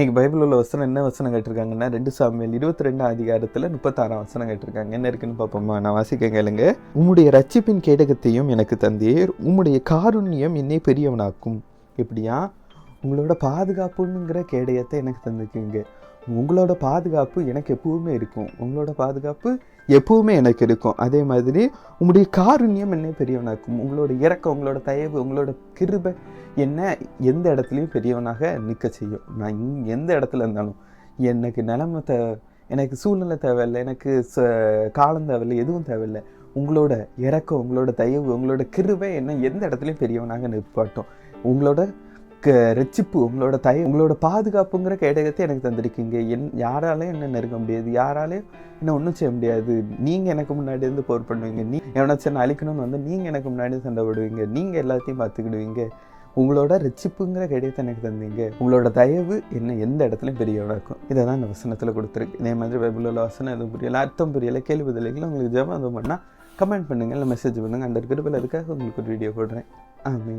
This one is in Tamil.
இன்றைக்கி பைபிள் உள்ள வசனம் என்ன வசனம் கேட்டிருக்காங்கன்னா ரெண்டு சாமியல் இருபத்தி ரெண்டு அதிகாரத்தில் முப்பத்தாறாம் வசனம் கேட்டிருக்காங்க. என்ன இருக்குன்னு பார்ப்போமா? நான் வாசிக்க கேளுங்க. உம்முடைய ரட்சிப்பின் கேடகத்தையும் எனக்கு தந்தீர். உம்முடைய காருண்யம் என்னை பெரியவனாக்கும். எப்படியா? உங்களோட பாதுகாப்புங்கிற கேடயத்தை எனக்கு தந்துக்குங்க. உங்களோட பாதுகாப்பு எனக்கு எப்பவுமே இருக்கும். உங்களோட பாதுகாப்பு எப்பவுமே எனக்கு இருக்கும். அதே மாதிரி உங்களுடைய காருண்யம் என்ன பெரியவனாக்கும். உங்களோட இறக்கம் உங்களோட தயவு உங்களோட கிருபை என்ன எந்த இடத்துலையும் பெரியவனாக நிற்க செய்யும். நான் எந்த இடத்துல இருந்தாலும் எனக்கு நிலைமை தே எனக்கு சூழ்நிலை தேவையில்லை எனக்கு ச காலம் தேவையில்லை எதுவும் தேவையில்லை. உங்களோட இறக்கம் உங்களோட தயவு உங்களோட கிருபை என்ன எந்த இடத்துலையும் பெரியவனாக நிற்பாட்டும் உங்களோட ரட்சிப்பு உங்களோட தய உங்களோட பாதுகாப்புங்கிற கேடகத்தை எனக்கு தந்திருக்கீங்க. என் யாராலையும் என்ன நெருங்க முடியாது. யாராலையும் என்ன ஒன்றும் செய்ய முடியாது. நீங்கள் எனக்கு முன்னாடி இருந்து போர் பண்ணுவீங்க. நீ எவனாச்சும் அழிக்கணும்னு வந்து நீங்கள் எனக்கு முன்னாடி சண்டை போடுவீங்க. நீங்கள் எல்லாத்தையும் பார்த்துக்கிடுவீங்க. உங்களோட ரட்சிப்புங்கிற கேடயத்தை எனக்கு தந்தீங்க. உங்களோட தயவு என்ன எந்த இடத்துலையும் பெரியவனா இருக்கும். இதை தான் இந்த வசனத்தில் கொடுத்துருக்கு. இதே மாதிரி பைபிளில் வசனம் எதுவும் புரியல. அர்த்தம் புரியல. கேள்வி பதிலைகள் உங்களுக்கு ஜெபம் எதுவும் பண்ணால் கமெண்ட் பண்ணுங்கள் இல்லை மெசேஜ் பண்ணுங்கள் அந்த கிருப்பில் இருக்காக உங்களுக்கு ஒரு வீடியோ போடுறேன். ஆமே